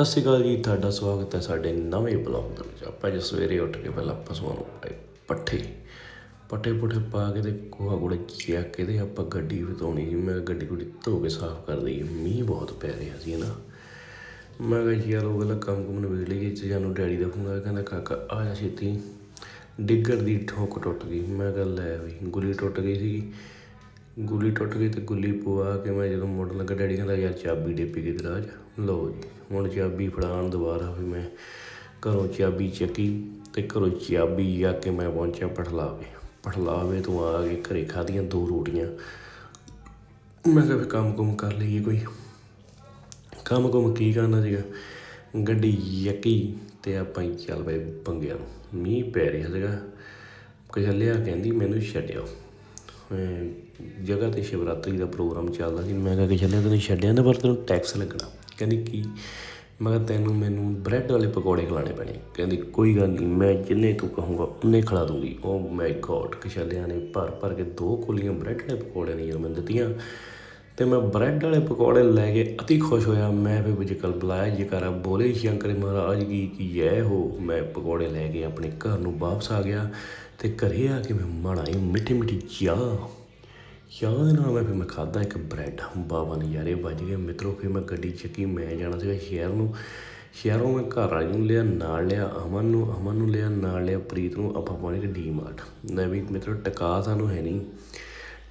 ਸਤਿ ਸ਼੍ਰੀ ਅਕਾਲ ਜੀ, ਤੁਹਾਡਾ ਸਵਾਗਤ ਹੈ ਸਾਡੇ ਨਵੇਂ ਬਲੌਗ ਦੇ ਵਿੱਚ। ਆਪਾਂ ਜੇ ਸਵੇਰੇ ਉੱਠ ਕੇ ਪਹਿਲਾਂ ਪਸ਼ੂਆਂ ਨੂੰ ਪਾਏ, ਪੱਠੇ। ਪੱਠੇ ਪੁੱਠੇ ਪਾ ਕੇ ਤੇ ਕੋਹਾ ਕੋਲੇ ਚੱਕ ਕੇ ਤੇ ਆਪਾਂ ਗੱਡੀ ਵਧਾਉਣੀ ਸੀ। ਮੈਂ ਗੱਡੀ ਗੁੱਡੀ ਧੋ ਕੇ ਸਾਫ਼ ਕਰ ਦਈ ਮੀਂਹ ਬਹੁਤ ਪੈ ਰਿਹਾ ਸੀ ਨਾ ਮੈਂ ਕਿਹਾ ਜੀ ਯਾਰ ਉਹ ਵਾਲਾ ਕੰਮ ਕੁਮ ਨਿਬੇੜ ਲਈਏ ਤੇ ਜਾਨੂੰ ਡੈਡੀ ਦਾ ਫੋਨ ਆਇਆ, ਕਹਿੰਦਾ ਕਾਕਾ ਆ ਜਾ ਛੇਤੀ। ਡਿੱਗਰ ਦੀ ਠੋਕ ਟੁੱਟ ਗਈ। ਮੈਂ ਕਿਹਾ ਲੈ ਵੀ, ਗੁੱਲੀ ਟੁੱਟ ਗਈ ਸੀਗੀ। ਗੁੱਲੀ ਟੁੱਟ ਗਈ ਤੇ ਗੁੱਲੀ ਪਵਾ ਕੇ ਮੈਂ ਜਦੋਂ ਮੁੜਨ ਲੱਗਾ, ਡੈਡੀ ਕਹਿੰਦਾ, ਯਾਰ ਚਾਬੀ ਡੇਪੀ ਕਿਤੇ ਰਾਜ ਲਓ ਜੀ, ਹੁਣ ਚਾਬੀ ਫੜਾਉਣ ਦੁਬਾਰਾ ਵੀ ਮੈਂ ਘਰੋਂ ਚਾਬੀ ਚੱਕੀ ਤੇ ਘਰੋਂ ਚਾਬੀ ਜਾ ਕੇ ਮੈਂ ਪਹੁੰਚਿਆ ਪਠਲਾਵੇ। ਪਠਲਾਵੇ ਤੋਂ ਆ ਕੇ ਘਰੇ ਖਾਧੀਆਂ ਦੋ ਰੋਟੀਆਂ। ਮੈਂ ਕਿਹਾ ਵੀ ਕੰਮ ਕੁਮ ਕਰ ਲਈਏ ਕੋਈ। ਕੰਮ ਕੁਮ ਕੀ ਕਰਨਾ ਸੀਗਾ? ਗੱਡੀ ਯੱਕੀ ਤੇ ਆਪਾਂ ਹੀ ਚੱਲ ਪਏ ਪੰਗਿਆਂ ਨੂੰ। ਮੀਂਹ ਪੈ ਰਿਹਾ ਸੀਗਾ। ਕਿਸੇ ਕਹਲਿਆ ਕਹਿੰਦੀ, ਮੈਨੂੰ ਛੱਡਿਓ। ਜਗ੍ਹਾ ਤੇ ਸ਼ਿਵਰਾਤਰੀ ਦਾ ਪ੍ਰੋਗਰਾਮ ਚੱਲਦਾ ਸੀ। ਮੈਂ ਕਿਹਾ ਕਿ ਚੱਲਿਆ ਤੈਨੂੰ ਛੱਡਿਆ ਨਾ ਪਰ ਤੈਨੂੰ ਟੈਕਸ ਲੱਗਣਾ। ਕਹਿੰਦੀ ਕੀ? ਮੈਂ ਕਿਹਾ ਤੈਨੂੰ ਮੈਨੂੰ ਬ੍ਰੈਡ ਵਾਲੇ ਪਕੌੜੇ ਖਿਲਾਣੇ ਪੈਣੇ। ਕਹਿੰਦੀ ਕੋਈ ਗੱਲ ਨਹੀਂ, ਮੈਂ ਜਿੰਨੇ ਤੂੰ ਕਹੂੰਗਾ ਉਨੇ ਖਿਲਾ ਦੂੰਗੀ। ਓ ਮਾਈ ਗॉड ਕਸ਼ਲਿਆਂ ਨੇ ਭਰ ਭਰ ਕੇ ਦੋ ਕੋਲੀਆਂ ਬ੍ਰੈਡ ਵਾਲੇ ਪਕੌੜੇ ਨੇ ਜਦੋਂ ਮੈਨੂੰ ਦਿੱਤੀਆਂ। ਤੇ ਮੈਂ ਬ੍ਰੈਡ ਵਾਲੇ ਪਕੌੜੇ ਲੈ ਕੇ ਅਤੀ ਖੁਸ਼ ਹੋਇਆ। ਮੈਂ ਵੀ ਵਿਜਕਲ ਬੁਲਾਇਆ, ਜੇਕਰ ਬੋਲੇ, ਸ਼ੰਕਰ ਮਹਾਰਾਜ ਕੀ ਕੀ ਜੈ ਹੋ ਮੈਂ ਪਕੌੜੇ ਲੈ ਕੇ ਆਪਣੇ ਘਰ ਨੂੰ ਵਾਪਸ ਆ ਗਿਆ ਤੇ ਘਰੇ ਆ ਕੇ ਮੈਂ ਮਣਾਈ ਮਿੱਠੀ ਮਿੱਠੀ ਚਾਹ ਚਾਹ ਦੇ ਨਾਲ ਮੈਂ ਫਿਰ ਮੈਂ ਖਾਦਾ ਇੱਕ ਬ੍ਰੈਡ, ਬਾਬਾ ਨਜ਼ਾਰੇ ਵੱਜ ਗਏ ਮਿੱਤਰੋ, ਫਿਰ ਮੈਂ ਗੱਡੀ ਚੱਕੀ, ਮੈਂ ਜਾਣਾ ਸੀਗਾ ਸ਼ਹਿਰ ਨੂੰ। ਸ਼ਹਿਰੋਂ ਮੈਂ ਘਰ ਵਾਲੀ ਨੂੰ ਲਿਆ, ਨਾਲ ਲਿਆ, ਅਮਨ ਨੂੰ ਅਮਨ ਨੂੰ ਲਿਆ, ਨਾਲ ਲਿਆ, ਪ੍ਰੀਤ ਨੂੰ, ਆਪਾਂ ਪਹੁੰਚ ਗਏ ਡੀ ਮਾਰਟ। ਮੈਂ ਵੀ ਮਿੱਤਰੋ, ਟਕਾ ਸਾਨੂੰ ਹੈ ਨਹੀਂ।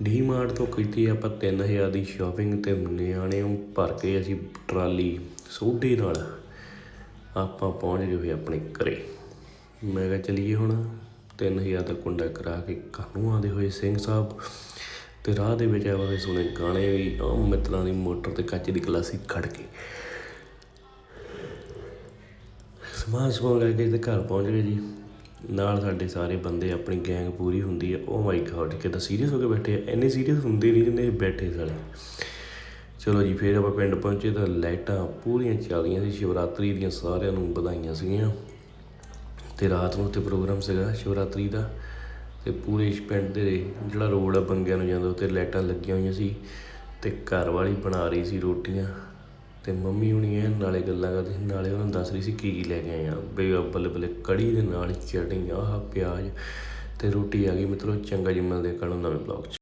ਡੀ ਮਾਰਟ ਤੋਂ ਕੀਤੀ ਆਪਾਂ 3000 ਦੀ ਸ਼ਾਪਿੰਗ ਤੇ ਨਿਆਣੇ ਨੂੰ ਭਰ ਕੇ ਅਸੀਂ ਟਰਾਲੀ ਸੋਢੇ ਨਾਲ ਆਪਾਂ ਪਹੁੰਚ ਗਏ ਹੋਏ ਆਪਣੇ ਘਰੇ। ਮੈਂ ਕਿਹਾ ਚਲੀਏ ਹੁਣ 3000 ਦਾ ਕੁੰਡਾ ਕਰਾ ਕੇ ਘਰ ਨੂੰ ਆਉਂਦੇ ਹੋਏ ਸਿੰਘ ਸਾਹਿਬ? ਅਤੇ ਰਾਹ ਦੇ ਵਿੱਚ ਆਵਾਂਗੇ ਸੁਣੇ ਗਾਣੇ ਵੀ ਉਹ ਮਿੱਤਰਾਂ ਦੀ ਮੋਟਰ ਤੇ ਕੱਚ ਦੀ ਗਲਾਸੀ ਖੜ ਕੇ। ਸਮਾਨ ਸਮੂਨ ਲੈ ਕੇ ਤੇ ਘਰ ਪਹੁੰਚ ਗਏ ਜੀ। ਨਾਲ ਸਾਡੇ ਸਾਰੇ ਬੰਦੇ, ਆਪਣੀ ਗੈਂਗ ਪੂਰੀ ਹੁੰਦੀ ਹੈ ਓ ਮਾਈ ਗॉड ਕਿਦਾਂ ਸੀਰੀਅਸ ਹੋ ਕੇ ਬੈਠੇ ਆ। ਇੰਨੇ ਸੀਰੀਅਸ ਹੁੰਦੇ ਨਹੀਂ ਜਿੰਨੇ ਬੈਠੇ ਸਾਲੇ। ਚਲੋ ਜੀ, ਫਿਰ ਆਪਾਂ ਪਿੰਡ ਪਹੁੰਚੇ ਤਾਂ ਲਾਈਟਾਂ ਪੂਰੀਆਂ ਚੱਲਦੀਆਂ ਸੀ। ਸ਼ਿਵਰਾਤਰੀ ਦੀਆਂ ਸਾਰਿਆਂ ਨੂੰ ਵਧਾਈਆਂ ਸੀਗੀਆਂ। ਤੇ ਰਾਤ ਨੂੰ ਉੱਥੇ ਪ੍ਰੋਗਰਾਮ ਸੀਗਾ ਸ਼ਿਵਰਾਤਰੀ ਦਾ। ਅਤੇ ਪੂਰੇ ਪਿੰਡ ਦੇ ਜਿਹੜਾ ਰੋਡ ਆ ਬੰਗਿਆਂ ਨੂੰ ਜਾਂਦਾ, ਉੱਤੇ ਲਾਈਟਾਂ ਲੱਗੀਆਂ ਹੋਈਆਂ ਸੀ ਅਤੇ ਘਰ ਵਾਲੀ ਬਣਾ ਰਹੀ ਸੀ ਰੋਟੀਆਂ ਅਤੇ ਮੰਮੀ ਹੁਣੀ ਇਹ ਨਾਲੇ ਗੱਲਾਂ ਕਰਦੇ ਸੀ, ਨਾਲੇ ਉਹਨਾਂ ਨੂੰ ਦੱਸ ਰਹੀ ਸੀ ਕੀ ਕੀ ਲੈ ਕੇ ਆਏ ਆ। ਬਈ ਬੱਲੇ ਬੱਲੇ ਕੜੀ ਦੇ ਨਾਲ ਚਟਨੀ, ਆਹ ਪਿਆਜ਼ ਅਤੇ ਰੋਟੀ ਆ ਗਈ ਮਿੱਤਰੋ ਚੰਗਾ ਜੀ ਮਿਲਦੇ ਕੱਲ ਨੂੰ ਨਵੇਂ ਬਲੌਗ 'ਚ।